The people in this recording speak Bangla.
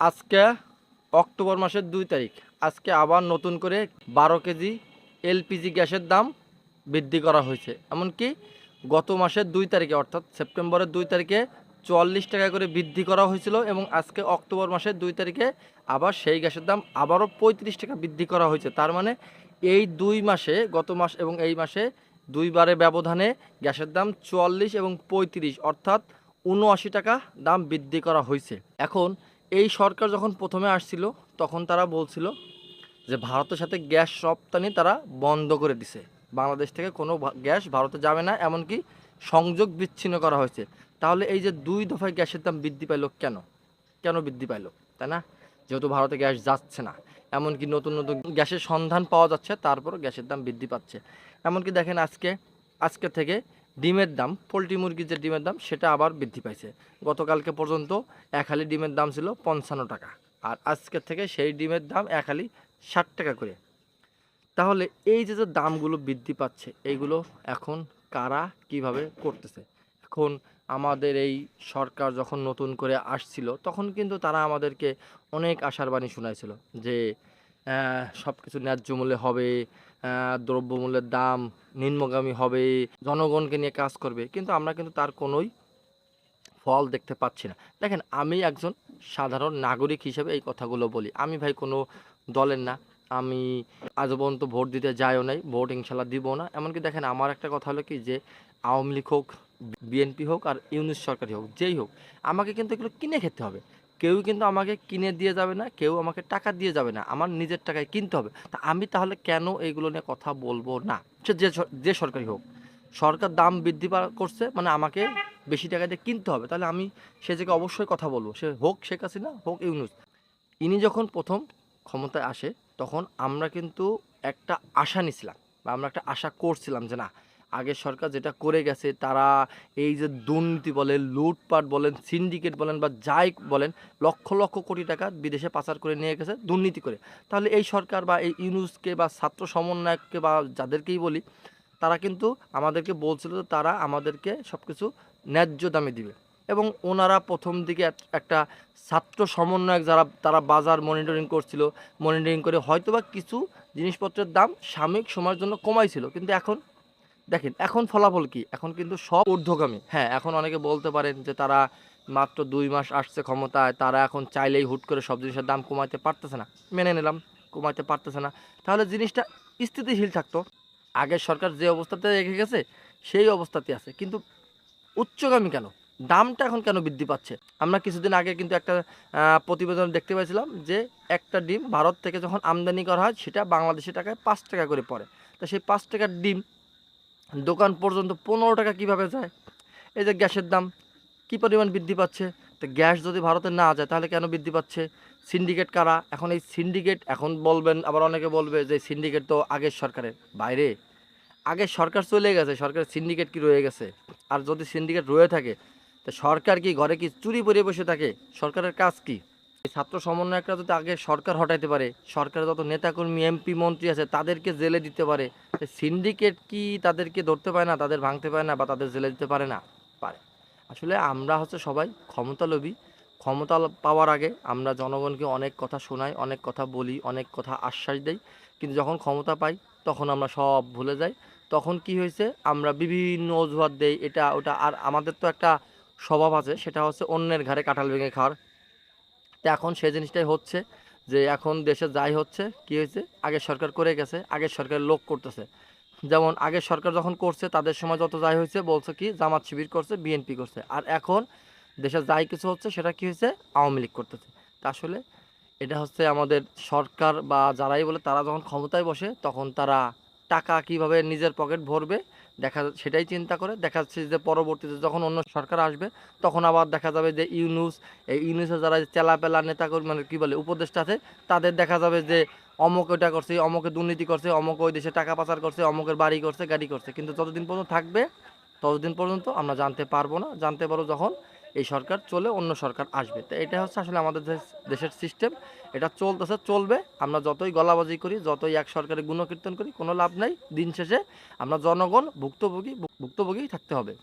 আজকে অক্টোবর মাসের দুই তারিখ। আজকে আবার নতুন করে বারো কেজি এলপিজি গ্যাসের দাম বৃদ্ধি করা হয়েছে। এমনকি গত মাসের দুই তারিখে, অর্থাৎ সেপ্টেম্বরের দুই তারিখে চুয়াল্লিশ টাকা করে বৃদ্ধি করা হয়েছিল এবং আজকে অক্টোবর মাসের দুই তারিখে আবার সেই গ্যাসের দাম আবারও পঁয়ত্রিশ টাকা বৃদ্ধি করা হয়েছে। তার মানে এই দুই মাসে, গত মাস এবং এই মাসে দুইবারে ব্যবধানে গ্যাসের দাম চুয়াল্লিশ এবং পঁয়ত্রিশ, অর্থাৎ উনআশি টাকা দাম বৃদ্ধি করা হয়েছে। এখন এই সরকার যখন প্রথমে আসছিল, তখন তারা বলছিল যে ভারতের সাথে গ্যাস রপ্তানি তারা বন্ধ করে দিছে। বাংলাদেশ থেকে কোনো গ্যাস ভারতে যাবে না, এমনকি সংযোগ বিচ্ছিন্ন করা হয়েছে। তাহলে এই যে দুই দফায় গ্যাসের দাম বৃদ্ধি পাইলো কেন? কেন বৃদ্ধি পাইলো? তাই না? যেহেতু ভারতে গ্যাস যাচ্ছে না, এমনকি নতুন নতুন গ্যাসের সন্ধান পাওয়া যাচ্ছে তারপর গ্যাসের দাম বৃদ্ধি পাচ্ছে। এমনকি দেখেন আজকে আজকে থেকে ডিমের দাম, পোলট্রি মুরগির যে ডিমের দাম, সেটা আবার বৃদ্ধি পাইছে। গতকালকে পর্যন্ত এক হালি ডিমের দাম ছিল পঞ্চান্ন টাকা আর আজকের থেকে সেই ডিমের দাম এক হালি ষাট টাকা করে। তাহলে এই যে যে দামগুলো বৃদ্ধি পাচ্ছে এইগুলো এখন কারা কীভাবে করতেছে? এখন আমাদের এই সরকার যখন নতুন করে আসছিল, তখন কিন্তু তারা আমাদেরকে অনেক আশার বাণী শোনাইছিল যে সব কিছু ন্যায্য মূল্যে হবে দ্রব্যমূল্যের দাম নিম্নগামী হবে, জনগণকে নিয়ে কাজ করবে, কিন্তু আমরা কিন্তু তার কোনোই ফল দেখতে পাচ্ছি না। দেখেন, আমি একজন সাধারণ নাগরিক হিসেবে এই কথাগুলো বলি। আমি ভাই কোনো দলের না। আমি আজ পর্যন্ত ভোট দিতে যাইও নাই, ভোট ইনশাল্লাহ দিব না। এমনকি দেখেন, আমার একটা কথা হলো কি যে, আওয়ামী লীগ হোক বিএনপি হোক আর ইউনিশ সরকারি হোক, যেই হোক, আমাকে কিন্তু এগুলো কিনে খেতে হবে। কেউ কিন্তু আমাকে কিনে দিয়ে যাবে না, কেউ আমাকে টাকা দিয়ে যাবে না, আমার নিজের টাকায় কিনতে হবে। তা আমি তাহলে কেন এইগুলো নিয়ে কথা বলব না? সে যে যে সরকারি হোক। সরকার দাম বৃদ্ধি করছে মানে আমাকে বেশি টাকা দিয়ে কিনতে হবে। তাহলে আমি সে জায়গায় অবশ্যই কথা বলব। সে হোক শেখ হাসিনা, হোক ইউনুস। ইনি যখন প্রথম ক্ষমতায় আসে, তখন আমরা কিন্তু একটা আশা নিছিলাম বা আমরা একটা আশা করছিলাম যে না আগের সরকার যেটা করে গেছে, তারা এই যে দুর্নীতি বলেন, লুটপাট বলেন সিন্ডিকেট বলেন বা যাই বলেন, লক্ষ লক্ষ কোটি টাকা বিদেশে পাচার করে নিয়ে গেছে, দুর্নীতি করে। তাহলে এই সরকার বা এই ইউনুসকে বা ছাত্র সমন্বয়ককে বা যাদেরকেই বলি, তারা কিন্তু আমাদেরকে বলছিল যে তারা আমাদেরকে সব কিছু ন্যায্য দামে দিবে। এবং ওনারা প্রথম দিকে একটা ছাত্র সমন্বয়ক যারা, তারা বাজার মনিটরিং করছিল মনিটরিং করে হয়তোবা কিছু জিনিসপত্রের দাম সাময়িক সময়ের জন্য কমাইছিল, কিন্তু এখন দেখেন, এখন ফলাফল কি? এখন কিন্তু সব ঊর্ধ্বগামী। হ্যাঁ এখন অনেকে বলতে পারেন যে তারা মাত্র দুই মাস আসছে ক্ষমতায়, তারা এখন চাইলেই হুট করে সব জিনিসের দাম কমাইতে পারতেছে না। মেনে নিলাম, কমাইতে পারতেছে না। তাহলে জিনিসটা স্থিতিশীল থাকতো। আগের সরকার যে অবস্থাতে রেখে গেছে, সেই অবস্থাতে আছে। কিন্তু উচ্চগামী কেন? দামটা এখন কেন বৃদ্ধি পাচ্ছে? আমরা কিছুদিন আগে কিন্তু একটা প্রতিবেদন দেখতে পাইছিলাম যে একটা ডিম ভারত থেকে যখন আমদানি করা হয়, সেটা বাংলাদেশি টাকায় পাঁচ টাকা করে পড়ে। তো সেই পাঁচ টাকার ডিম দোকান পর্যন্ত পনেরো টাকা কীভাবে যায়? এই যে গ্যাসের দাম, কী পরিমাণ বৃদ্ধি পাচ্ছে? তো গ্যাস যদি ভারতে না যায়, তাহলে কেন বৃদ্ধি পাচ্ছে? সিন্ডিকেট কারা? এখন এই সিন্ডিকেট এখন বলবেন, আবার অনেকে বলবে যে সিন্ডিকেট তো আগের সরকারের। বাইরে, আগের সরকার চলে গেছে, সরকারের সিন্ডিকেট কি রয়ে গেছে? আর যদি সিন্ডিকেট রয়ে থাকে, তো সরকার কি, ঘরে কি চুরি পরে বসে থাকে? সরকারের কাজ কি? এই ছাত্র সমন্বয়করা যদি আগে সরকার হটাইতে পারে, সরকারের যত নেতাকর্মী, এমপি, মন্ত্রী আছে, তাদেরকে জেলে দিতে পারে। সিন্ডিকেট কি তাদেরকে ধরতে পারে না, তাদের ভাঙতে পারে না বা তাদের জেলে দিতে পারে না? পারে। আসলে আমরা হচ্ছে সবাই ক্ষমতালোভী। ক্ষমতা পাওয়ার আগে আমরা জনগণকে অনেক কথা শোনাই, অনেক কথা বলি, অনেক কথা আশ্বাস দেই। কিন্তু যখন ক্ষমতা পাই, তখন আমরা সব ভুলে যাই। তখন কি হয়েছে? আমরা বিভিন্ন অজুহাত দেই। এটা, ওটা আর আমাদের তো একটা স্বভাব আছে, সেটা হচ্ছে অন্যের ঘাড়ে কাঁঠাল ভেঙে খাওয়ার। তো এখন সেই জিনিসটাই হচ্ছে। যে এখন দেশে যাই হচ্ছে, কি হয়েছে? আগের সরকার করে গেছে, আগের সরকার লোক করতেছে। যেমন আগের সরকার যখন করছে, তাদের সময় যত যাই হয়েছে, বলছে কি, জামাত শিবির করছে, বিএনপি করছে। আর এখন দেশে যাই কিছু হচ্ছে, সেটা কি হয়েছে? আওয়ামী লীগ করতেছে। তা আসলে এটা হচ্ছে আমাদের সরকার বা যারাই বলে, তারা যখন ক্ষমতায় বসে, তখন তারা টাকা কীভাবে নিজের পকেট ভরবে দেখা সেটাই চিন্তা করে। দেখা যাচ্ছে যে পরবর্তীতে যখন অন্য সরকার আসবে, তখন আবার দেখা যাবে যে ইউনুস, এই ইউনুসে যারা চেলাপেলা নেতাকর্মী মানে কী বলে, উপদেষ্টা আছে, তাদের দেখা যাবে যে অমক ওইটা করছে, অমুকে দুর্নীতি করছে, অমুক ওই দেশে টাকা পাচার করছে, অমুকের বাড়ি করছে, গাড়ি করছে। কিন্তু যতদিন পর্যন্ত থাকবে, ততদিন পর্যন্ত আমরা জানতে পারব না। জানতে পারো যখন এই সরকার চলে, অন্য সরকার আসবে। তো এটা হচ্ছে আসলে আমাদের দেশ- দেশের সিস্টেম এটা চলতেছে, চলবে। আমরা যতই গলাবাজি করি, যতই এক সরকারের গুণকীর্তন করি, কোনো লাভ নাই। দিন শেষে আমরা জনগণ, ভুক্তভোগী ভুক্তভোগী থাকতে হবে।